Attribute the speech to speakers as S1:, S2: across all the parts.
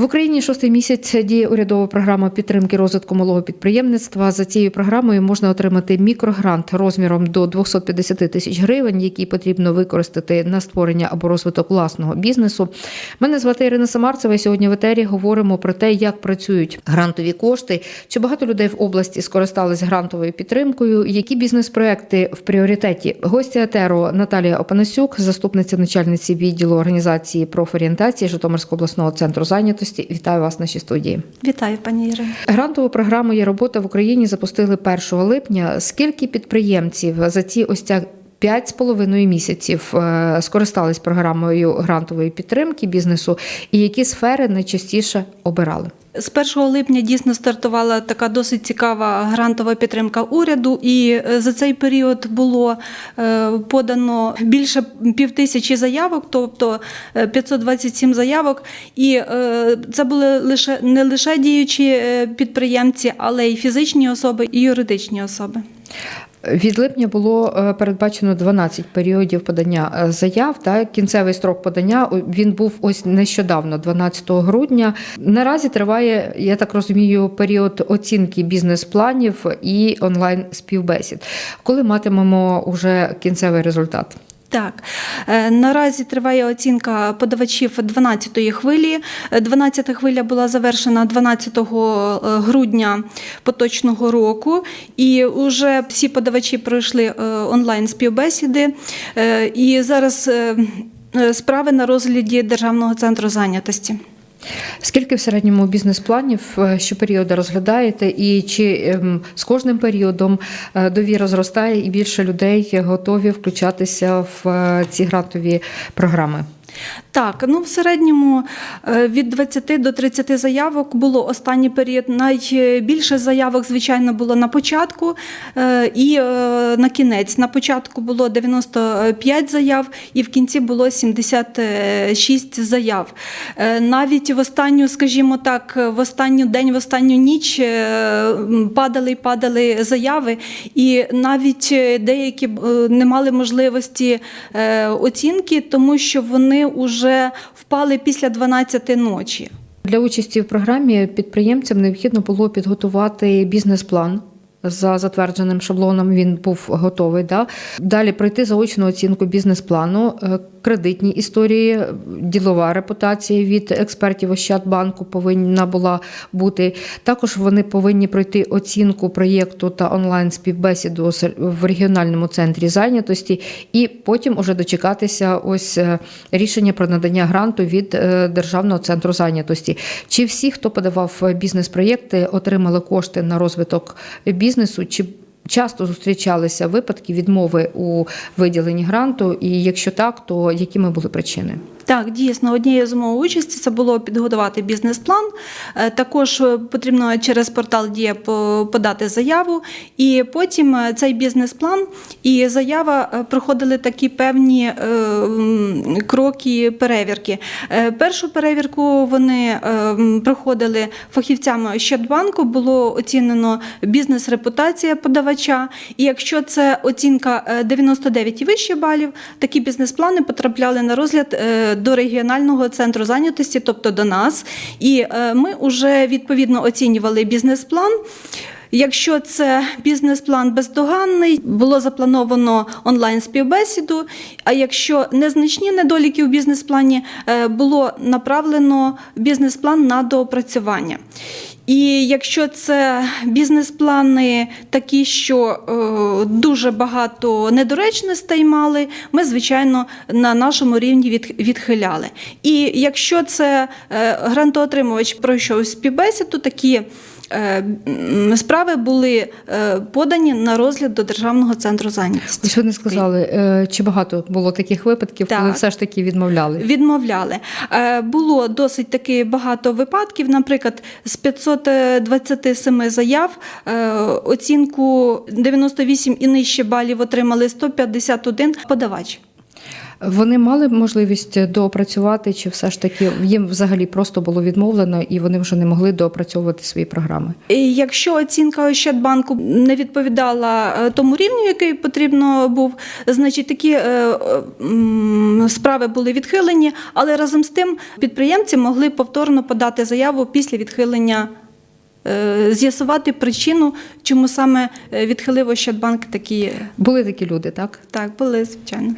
S1: В Україні шостий місяць діє урядова програма підтримки розвитку малого підприємництва. За цією програмою можна отримати мікрогрант розміром до 250 тисяч гривень, який потрібно використати на створення або розвиток власного бізнесу. Мене звати Ірина Самарцева. Сьогодні в етері говоримо про те, як працюють грантові кошти, чи багато людей в області скористались грантовою підтримкою, які бізнес-проекти в пріоритеті. Гостя етеру Наталія Опанасюк, заступниця начальниці відділу організації профорієнтації Житомирського обласного центру зайнятості. Вітаю вас в нашій студії.
S2: Вітаю, пані Іри.
S1: Грантову програму є робота в Україні запустили 1 липня. Скільки підприємців за ці ось ця П'ять з половиною місяців е, скористались програмою грантової підтримки бізнесу, і які сфери найчастіше обирали?
S2: З 1 липня дійсно стартувала така досить цікава грантова підтримка уряду, і е, за цей період було е, подано більше півтисячі заявок, тобто е, 527 заявок. І е, це були лише не лише діючі е, підприємці, але й фізичні особи і юридичні особи.
S1: Від липня було е, передбачено 12 періодів подання е, заяв. Та кінцевий строк подання він був ось нещодавно, 12 грудня. Наразі триває, я так розумію, період оцінки бізнес-планів і онлайн співбесід. Коли матимемо уже кінцевий результат?
S2: Так, Е, наразі триває оцінка подавачів 12-ї хвилі. 12-та хвиля була завершена 12 грудня поточного року, і вже всі подавачі пройшли е, онлайн співбесіди. Е, І зараз е, е, справи на розгляді Державного центру зайнятості.
S1: Скільки в середньому бізнес-планів е, щоперіоду розглядаєте, і чи ем, з кожним періодом е, довіра зростає і більше людей готові включатися в е, ці грантові програми?
S2: Так, ну в середньому е, від 20 до 30 заявок було останній період. Найбільше заявок, звичайно, було на початку е, і е, на кінець. На початку було 95 заяв, і в кінці було 76 заяв. Навіть в останню, скажімо так, в останню день, в останню ніч падали і падали заяви, і навіть деякі не мали можливості оцінки, тому що вони вже впали після 12 ночі.
S1: Для участі в програмі підприємцям необхідно було підготувати бізнес-план. За затвердженим шаблоном він був готовий. Да? Далі пройти заочну оцінку бізнес-плану, е, кредитні історії, ділова репутація від експертів Ощадбанку повинна була бути. Також вони повинні пройти оцінку проєкту та онлайн співбесіду в регіональному центрі зайнятості, і потім уже дочекатися ось е, рішення про надання гранту від е, Державного центру зайнятості. Чи всі, хто подавав бізнес-проєкти, отримали кошти на розвиток бізнесу? Чи часто зустрічалися випадки відмови у виділенні гранту? І якщо так, то якими були причини?
S2: Так, дійсно, однією з умов участі це було підготувати бізнес-план. Е, Також е, потрібно через портал Дія подати заяву, і потім е, цей бізнес-план і заява проходили такі певні кроки перевірки. Першу перевірку вони проходили фахівцями Щадбанку, було оцінено бізнес-репутація подавача. І якщо це оцінка е, 99 і вище балів, такі бізнес-плани потрапляли на розгляд до регіонального центру зайнятості, тобто до нас. І е, ми вже відповідно оцінювали бізнес-план. Якщо це бізнес-план бездоганний, було заплановано онлайн співбесіду. А якщо незначні недоліки у бізнес-плані, е, було направлено бізнес-план на доопрацювання. І якщо це бізнес-плани такі, що е, дуже багато недоречностей мали, ми, звичайно, на нашому рівні від, відхиляли. І якщо це е, грантоотримувач пройшов співбесіду, такі справи були е, подані на розгляд до Державного центру зайнятості.
S1: Ви не сказали, е, чи багато було таких випадків, коли все ж таки відмовляли?
S2: Відмовляли. Е, Було досить таки багато випадків. Наприклад, з 527 заяв е, оцінку 98 і нижче балів отримали 151 подавач.
S1: Вони мали можливість доопрацювати, чи все ж таки їм взагалі просто було відмовлено і вони вже не могли доопрацьовувати свої програми?
S2: Якщо оцінка Ощадбанку не відповідала е, тому рівню, який потрібно був, значить такі е, е, справи були відхилені, але разом з тим підприємці могли повторно подати заяву після відхилення. Е, З'ясувати причину, чому саме е, відхилив Ощадбанк такі
S1: Були такі люди, так?
S2: так були звичайно.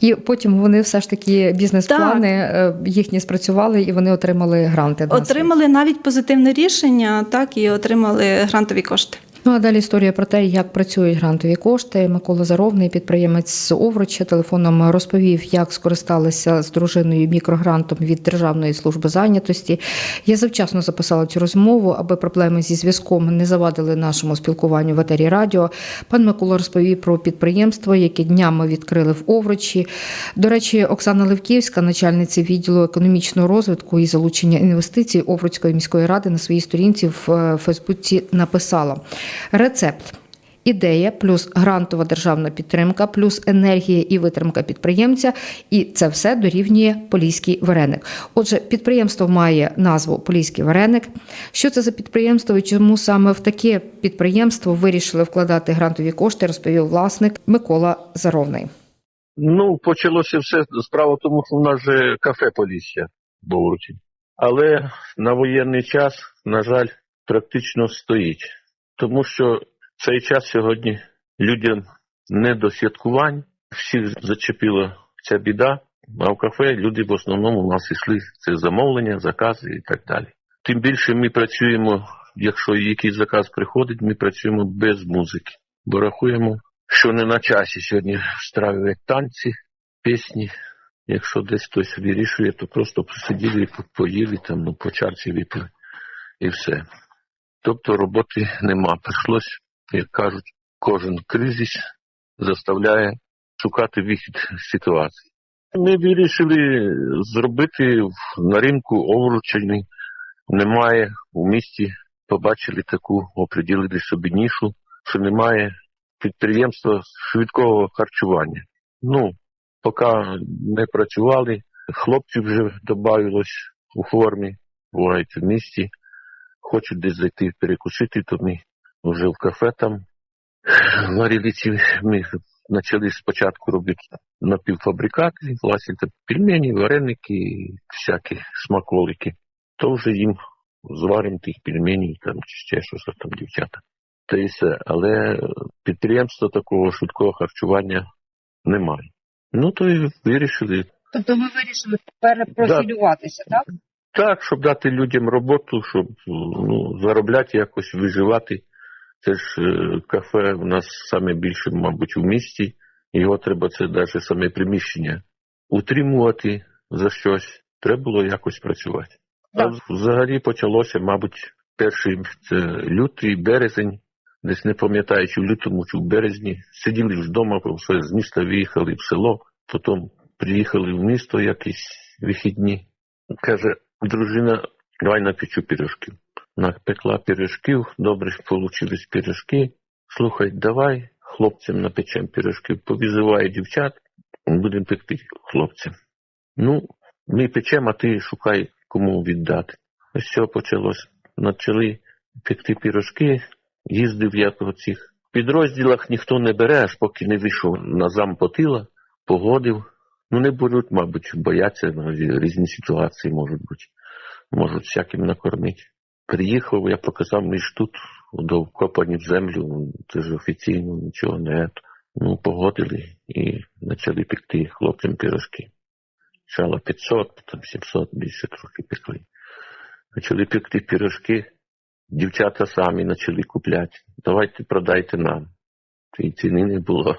S1: І потім вони все ж таки бізнес-плани е, їхні спрацювали і вони отримали гранти.
S2: Отримали навіть позитивне рішення, так і отримали грантові кошти.
S1: Ну а далі історія про те, як працюють грантові кошти. Микола Заровний, підприємець з Овруча, телефоном розповів, як скористалися з дружиною мікрогрантом від Державної служби зайнятості. Я завчасно записала цю розмову, аби проблеми зі зв'язком не завадили нашому спілкуванню в етері радіо. Пан Микола розповів про підприємство, яке днями відкрили в Овручі. До речі, Оксана Левківська, начальниця відділу економічного розвитку і залучення інвестицій Овруцької міської ради на своїй сторінці в е, Фейсбуці написала рецепт. Ідея плюс грантова державна підтримка, плюс енергія і витримка підприємця, і це все дорівнює Поліський вареник. Отже, підприємство має назву Поліський вареник. Що це за підприємство і чому саме в таке підприємство вирішили вкладати грантові кошти, розповів власник Микола Заровний.
S3: Ну, почалося все справа тому, що в нас же кафе Полісся Овруті. Але на воєнний час, на жаль, практично стоїть. Тому що цей час сьогодні людям не до святкувань, всіх зачепила ця біда, а в кафе люди в основному у нас йшли це замовлення, закази і так далі. Тим більше ми працюємо, якщо якийсь заказ приходить, ми працюємо без музики, бо рахуємо, що не на часі сьогодні встраюють танці, пісні. Якщо десь хтось вирішує, то просто посиділи, поїли там, ну, по чарці випили і все. Тобто роботи нема. Прийшлось, як кажуть, кожен кризис заставляє шукати вихід з ситуації. Ми вирішили зробити на ринку Овручині немає у місті. Побачили таку, оприділили собі нішу, що немає підприємства швидкого харчування. Ну, поки не працювали, хлопців вже додавилось у формі, бувають в місті, хочуть десь зайти перекусити, то ми вже в кафе там варили ці, ми почали спочатку робити напівфабрикати, власне, це пельмені, вареники, всякі смаколики. То вже їм зваримо тих пельменів, там чи ще щось там дівчата. Та і все. Але підприємства такого швидкого харчування немає. Ну то й вирішили
S1: Тобто ви вирішили перепрофілюватися, так?
S3: Так, щоб дати людям роботу, щоб ну, заробляти якось, виживати. Це ж е, кафе у нас саме більше, мабуть, у місті. Його треба це навіть саме приміщення утримувати за щось. Треба було якось працювати. А взагалі почалося, мабуть, перший це лютий, березень, десь не пам'ятаю, чи в лютому, чи в березні. Сиділи вдома, все, з міста виїхали в село, потім приїхали в місто якісь вихідні. Каже, дружина, давай напечу пиріжків. Напекла пиріжків, добре вийшли пиріжки. Слухай, давай хлопцям напечемо пиріжків, повізиває дівчат, будемо пекти хлопцям. Ну, ми печемо, а ти шукай, кому віддати. Ось що почалось. Почали пекти пиріжки, їздив я по цих підрозділах ніхто не бере, аж поки не вийшов на зампотила, погодив. Ну, не беруть, мабуть, бояться, ну, різні ситуації можуть бути. Можуть всяким накормити. Приїхав, я показав, ми ж тут до вкопані в землю, ну, це ж офіційно, нічого не. Ну, погодили і почали пекти хлопцям пирожки. Спочатку 500, потім 700, більше трохи пекли. Почали пекти пирожки, дівчата самі почали купляти. Давайте продайте нам. І ціни не було.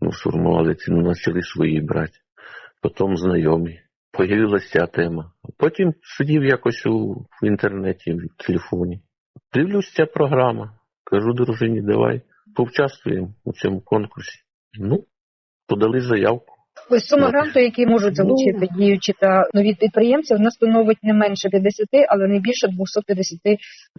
S3: Ну, сформували ціну, почали свої брати. Потім знайомі. Появилася ця тема. Потім сидів якось у, в інтернеті, в телефоні. Дивлюсь, ця програма. Кажу дружині, давай повчаствуємо у цьому конкурсі. Ну, подали заявку.
S4: Ось сума гранту, які можуть залучити діючі та нові підприємці, вона становить не менше 50, але не більше 250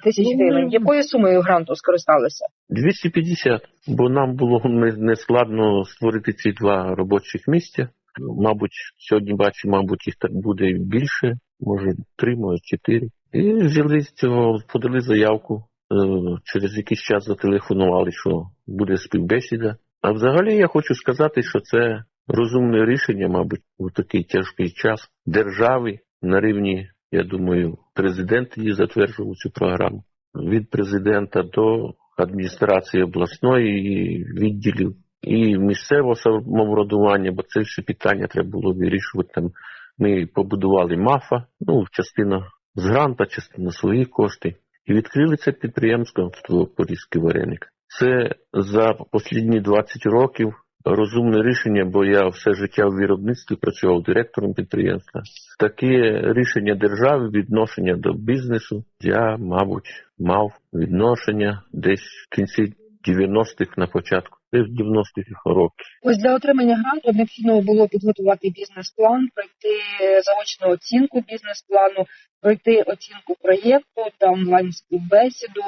S4: тисяч гривень. Якою сумою гранту скористалися?
S3: 250, бо нам було не складно створити ці два робочих місця. Мабуть, сьогодні бачу, мабуть, їх так буде більше, може три, може чотири. І взяли з цього, подали заявку. е, Через якийсь час зателефонували, що буде співбесіда. А взагалі я хочу сказати, що це розумне рішення, мабуть, у такий тяжкий час держави на рівні, я думаю, президент її затверджував цю програму. Від президента до адміністрації обласної відділів і місцевого самоврядування, бо це все питання треба було вирішувати. Там ми побудували МАФа, ну, частина з гранта, частина свої кошти, і відкрили це підприємство Порізький вареник. Це за останні 20 років розумне рішення, бо я все життя в виробництві працював директором підприємства. Таке рішення держави, відношення до бізнесу, я, мабуть, мав відношення десь в кінці 90-х на початку, десь 90-х років.
S4: Ось для отримання гранту необхідно було підготувати бізнес-план, пройти заочну оцінку бізнес-плану, пройти оцінку проєкту та онлайн співбесіду.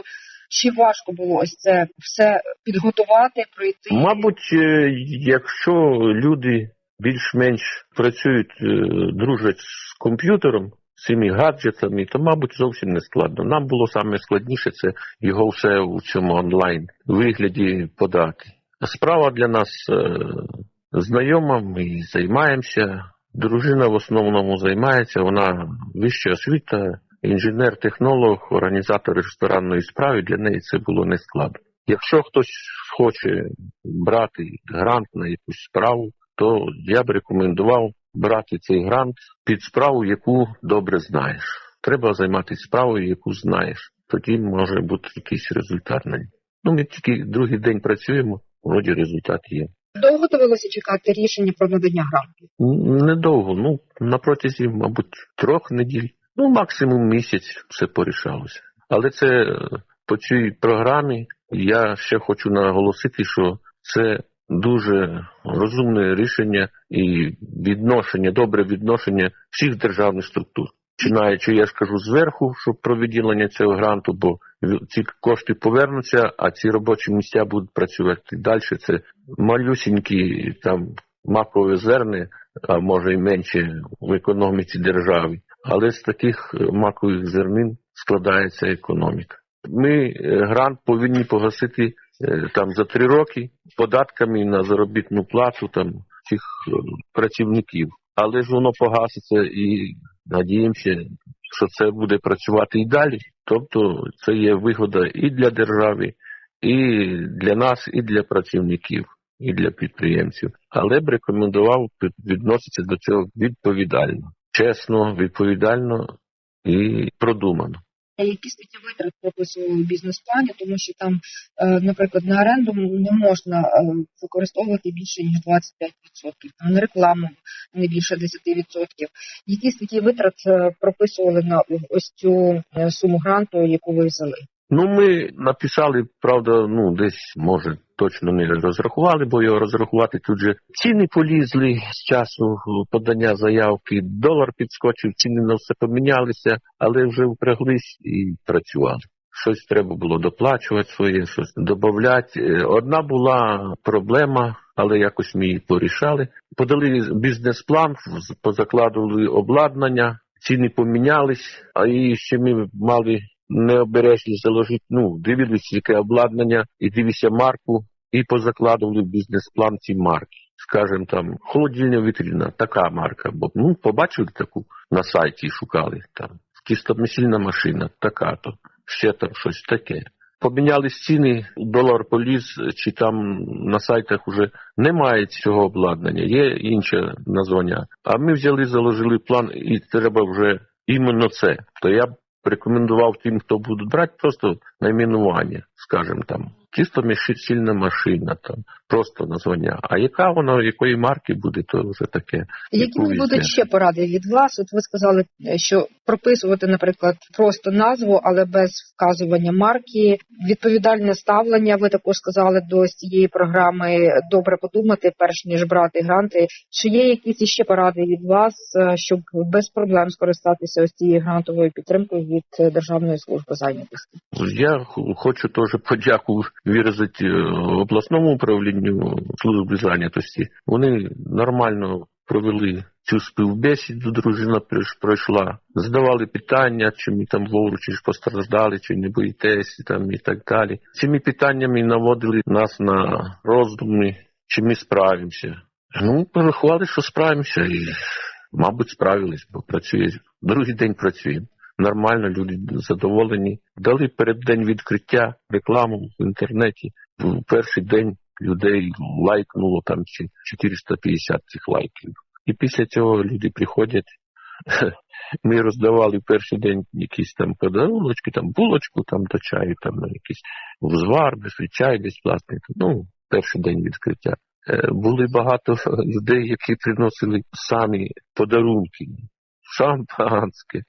S4: Чи важко було ось це все підготувати, пройти?
S3: Мабуть, е, якщо люди більш-менш працюють, е, дружать з комп'ютером, з цими гаджетами, то, мабуть, зовсім не складно. Нам було саме складніше це його все у цьому онлайн вигляді подати. Справа для нас е, знайома, ми займаємося. Дружина в основному займається, вона вища освіта, інженер-технолог, організатор ресторанної справи, для неї це було не складно. Якщо хтось хоче брати грант на якусь справу, то я б рекомендував брати цей грант під справу, яку добре знаєш. Треба займатися справою, яку знаєш. Тоді може бути якийсь результат на ній. Ну, ми тільки другий день працюємо, вроді результат є.
S4: Довго довелося чекати рішення про надання гранту?
S3: Недовго, ну, на протязі, мабуть, трьох неділь, ну, максимум місяць все порішалося. Але це е, по цій програмі я ще хочу наголосити, що це дуже розумне рішення і відношення, добре відношення всіх державних структур. Починаючи, я ж кажу, зверху, що про виділення цього гранту, бо ці кошти повернуться, а ці робочі місця будуть працювати далі. Це малюсінькі там макові зерни, а може й менше в економіці держави. Але з таких е, макових зернин складається економіка. Ми е, грант повинні погасити е, там за три роки податками на заробітну плату там цих працівників. Але ж воно погаситься і надіємося, що це буде працювати і далі. Тобто це є вигода і для держави, і для нас, і для працівників, і для підприємців. Але б рекомендував відноситися до цього відповідально, чесно, відповідально і продумано.
S4: Які статті витрат прописували в бізнес-плані, тому що там, е, наприклад, на оренду не можна е, використовувати більше ніж 25%, там на рекламу не більше 10%. Які статті витрат е, прописували на ось цю суму гранту, яку ви взяли?
S3: Ну, ми написали, правда, ну десь може точно не розрахували, бо його розрахувати тут же ціни полізли з часу подання заявки, долар підскочив, ціни на все помінялися, але вже впряглись і працювали. Щось треба було доплачувати своє, щось додати. Одна була проблема, але якось ми її порішали. Подали бізнес-план, позакладували обладнання, ціни помінялись, а і ще ми мали необережність заложити, ну, дивилися, яке обладнання, і дивися марку, і позакладували в бізнес-план ці марки. Скажем, там, холодильна вітрина, така марка, бо ну, побачили таку на сайті, шукали там. Кістомісільна машина, така то, ще там щось таке. Помінялись ціни, долар поліз, чи там на сайтах вже немає цього обладнання, є інше названня. А ми взяли, заложили план, і треба вже іменно це. То я б рекомендував тим, хто буде брати, просто найменування, скажімо там, чисто мішильна машина, там просто названня. А яка вона, якої марки буде, то вже таке.
S4: Які будуть ще поради від вас? От ви сказали, що прописувати, наприклад, просто назву, але без вказування марки, відповідальне ставлення. Ви також сказали до цієї програми добре подумати, перш ніж брати гранти. Чи є якісь ще поради від вас, е, щоб без проблем скористатися ось цією грантовою підтримкою від Державної служби зайнятості?
S3: Я хочу теж подяку виразити е, обласному управлінню служби зайнятості. Вони нормально провели цю співбесіду, дружина пройшла, задавали питання, чи ми там Овручі ж постраждали, чи не боїтесь, там і так далі. Цими питаннями наводили нас на роздуми, чи ми справимося. Ну, порахували, що справимося, і, мабуть, справились, бо працює. Другий день працюємо. Нормально, люди задоволені. Дали перед день відкриття рекламу в інтернеті. В перший день людей лайкнуло там чи 450 цих лайків. І після цього люди приходять. Ми роздавали перший день якісь там подаруночки, там булочку там до чаю, там якийсь взвар, без чай безплатний. Ну, перший день відкриття. Е, Були багато людей, які приносили самі подарунки, шампанське,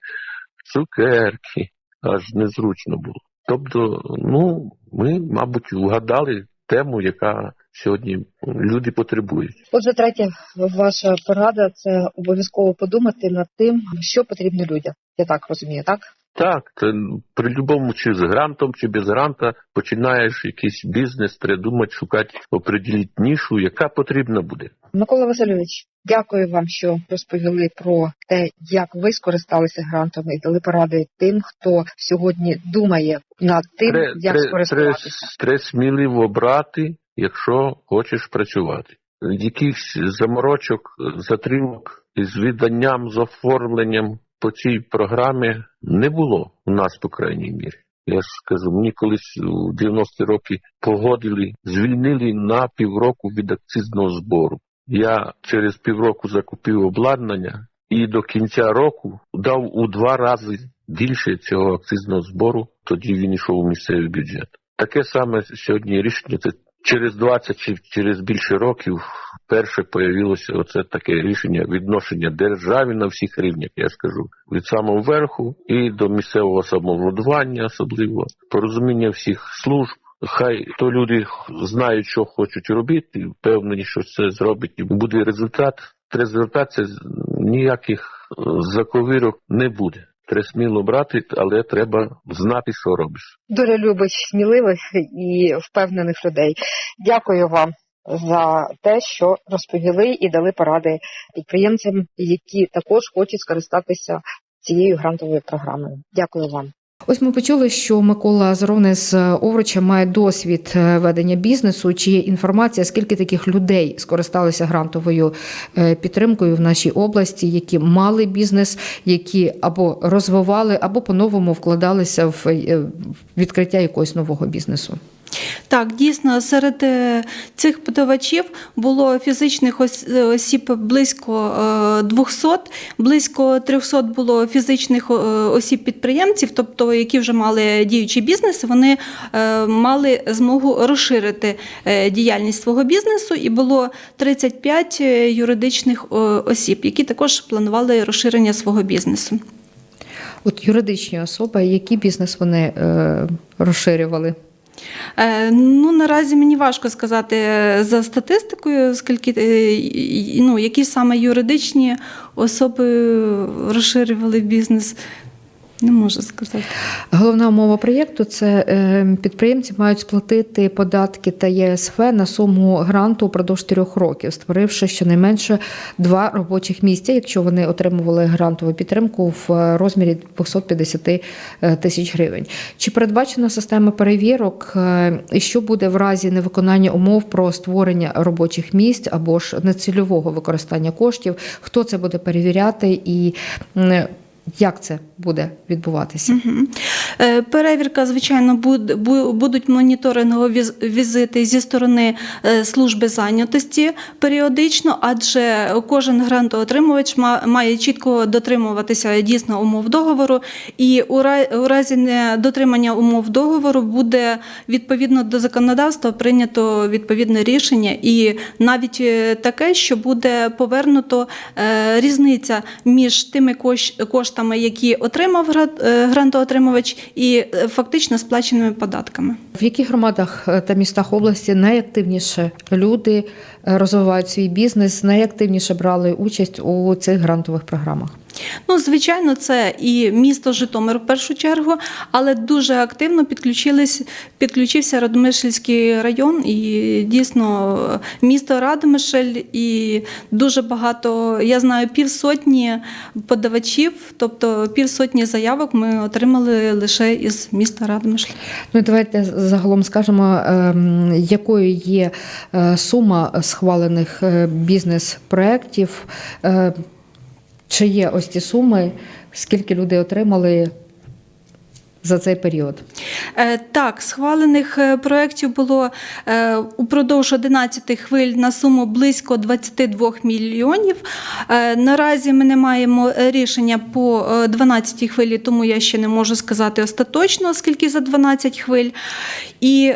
S3: цукерки, аж незручно було. Тобто, ну, ми, мабуть, вгадали тему, яка сьогодні люди потребують.
S4: Отже, третя ваша порада це обов'язково подумати над тим, що потрібно людям. Я так розумію, так?
S3: Так, це при любому чи з грантом, чи без гранта починаєш якийсь бізнес, треба думати, шукати, определити нішу, яка потрібна буде.
S4: Микола Васильович, дякую вам, що розповіли про те, як ви скористалися грантами і дали поради тим, хто сьогодні думає над тим,
S3: Тре-
S4: як
S3: тре-
S4: скористуватися.
S3: Треба сміливо брати, якщо хочеш працювати. Якихось заморочок, затримок із відданням, з оформленням по цій програмі не було у нас, по крайній мірі. Я ж скажу, мені колись у 90-ті роки погодили, звільнили на півроку від акцизного збору. Я через півроку закупив обладнання і до кінця року дав у два рази більше цього акцизного збору, тоді він йшов у місцевий бюджет. Таке саме сьогодні рішення. Це через 20 чи через більше років перше появилося оце таке рішення відношення державі на всіх рівнях, я скажу, від самого верху і до місцевого самовладування, особливо порозуміння всіх служб. Хай то люди знають, що хочуть робити, впевнені, що це зробить, і буде результат. Результат це ніяких е, заковирок не буде. Треба сміло брати, але треба знати, що робиш.
S4: Дуже любить сміливих і впевнених людей. Дякую вам за те, що розповіли і дали поради підприємцям, які також хочуть скористатися цією грантовою програмою. Дякую вам.
S1: Ось ми почули, що Микола Заровне з Овруча має досвід е, ведення бізнесу. Чи є інформація, скільки таких людей скористалися грантовою е, підтримкою в нашій області, які мали бізнес, які або розвивали, або по-новому вкладалися е, в відкриття якогось нового бізнесу?
S2: Так, дійсно, серед е, цих подавачів було фізичних е, осіб близько е, 200, близько 300 було фізичних е, осіб-підприємців, тобто які вже мали діючий бізнес, вони е, мали змогу розширити е, діяльність свого бізнесу, і було 35 юридичних е, осіб, які також планували розширення свого бізнесу.
S1: От юридичні особи, який бізнес вони е, розширювали?
S2: Е, Ну, наразі мені важко сказати е, за статистикою, скільки е, ну, які саме юридичні особи розширювали бізнес. Не можу сказати.
S1: Головна умова проєкту це е, підприємці мають сплатити податки та ЄСФ на суму гранту впродовж трьох років, створивши щонайменше два робочих місця, якщо вони отримували грантову підтримку в розмірі 250 тисяч гривень. Чи передбачена система перевірок, е, і що буде в разі невиконання умов про створення робочих місць або ж нецільового використання коштів? Хто це буде перевіряти і як це буде відбуватися?
S2: Е, Перевірка, звичайно, буд- бу- будуть моніторингові візити зі сторони е, служби зайнятості періодично, адже кожен грантоотримувач ма- має чітко дотримуватися дійсно умов договору, і у разі недотримання умов договору буде відповідно до законодавства прийнято відповідне рішення, і навіть е, таке, що буде повернуто різниця між тими кош- коштами, які отримав е, грантоотримувач, і е, фактично сплаченими податками.
S1: В яких громадах е, та містах області найактивніше люди розвивають свій бізнес, найактивніше брали участь у цих грантових програмах?
S2: Ну, звичайно, це і місто Житомир в першу чергу, але дуже активно підключились, підключився Радомишльський район і дійсно місто Радомишль і дуже багато, я знаю, півсотні подавачів, тобто півсотні заявок ми отримали лише із міста Радомишль.
S1: Ну і давайте загалом скажемо, ем, якою є е, сума схвалених е, бізнес-проєктів, е, чи є ось ці суми, скільки люди отримали за цей період?
S2: Е, Так, схвалених проєктів було упродовж 11 хвиль на суму близько 22 мільйонів. Наразі ми не маємо рішення по 12 хвилі, тому я ще не можу сказати остаточно, скільки за 12 хвиль. І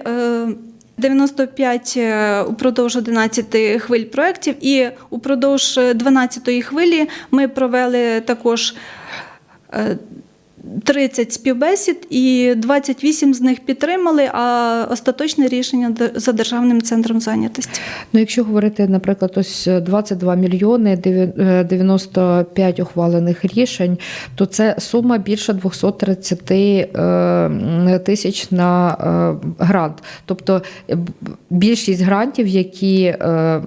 S2: 95 е, упродовж 11 хвиль проєктів, і упродовж 12 хвилі ми провели також. Е, 30 співбесід і 28 з них підтримали, а остаточне рішення за державним центром зайнятості.
S1: Ну, якщо говорити, наприклад, ось 22 мільйони дев'я- е, 95 ухвалених рішень, то це сума більше 230 е, тисяч на е, грант. Тобто е, більшість грантів, які е,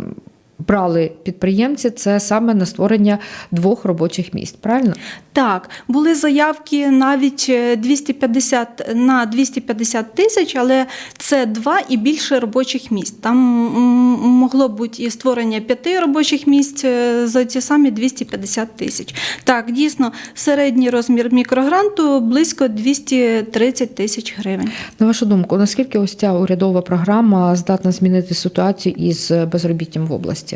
S1: брали підприємці, це саме на створення двох робочих місць. Правильно?
S2: Так, були заявки навіть е, 250 на 250 тисяч, але це два і більше робочих місць. Там могло бути і створення п'яти робочих місць е, за ті самі 250 тисяч. Так, дійсно, середній розмір мікрогранту близько 230 тисяч гривень.
S1: На вашу думку, наскільки ось ця урядова програма здатна змінити ситуацію із безробіттям в області?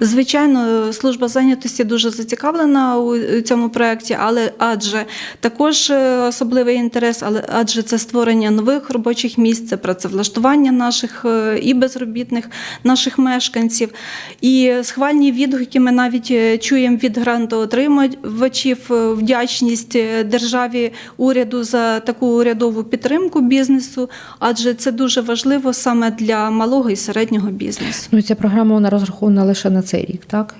S2: Звичайно, служба зайнятості дуже зацікавлена у цьому проєкті, але адже також е, особливий інтерес, але адже це створення нових робочих місць, це працевлаштування наших е, і безробітних, наших мешканців. І схвальні відгуки ми навіть е, чуємо від грантоотримувачів вдячність державі уряду за таку урядову підтримку бізнесу, адже це дуже важливо саме для малого і середнього бізнесу.
S1: Ну, ця програма вона розрахована лише на цей рік, так?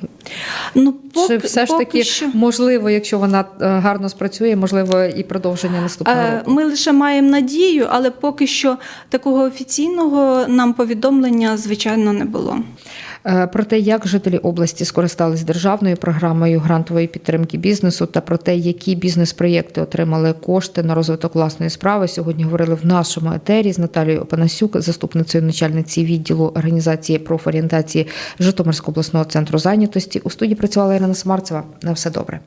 S2: Ну,
S1: Чи все ж таки
S2: що.
S1: можливо, якщо вона е, гарно спрацює, можливо, і продовження наступного
S2: Е,
S1: року?
S2: Ми лише маємо надію, але поки що такого офіційного нам повідомлення, звичайно, не було.
S1: Е, Про те, як жителі області скористались державною програмою грантової підтримки бізнесу, та про те, які бізнес-проєкти отримали кошти на розвиток власної справи, сьогодні говорили в нашому етері з Наталією Опанасюк, заступницею начальниці відділу організації профорієнтації Житомирського обласного центру зайнятості. У студії працювала Ірина Смарцева. На все добре.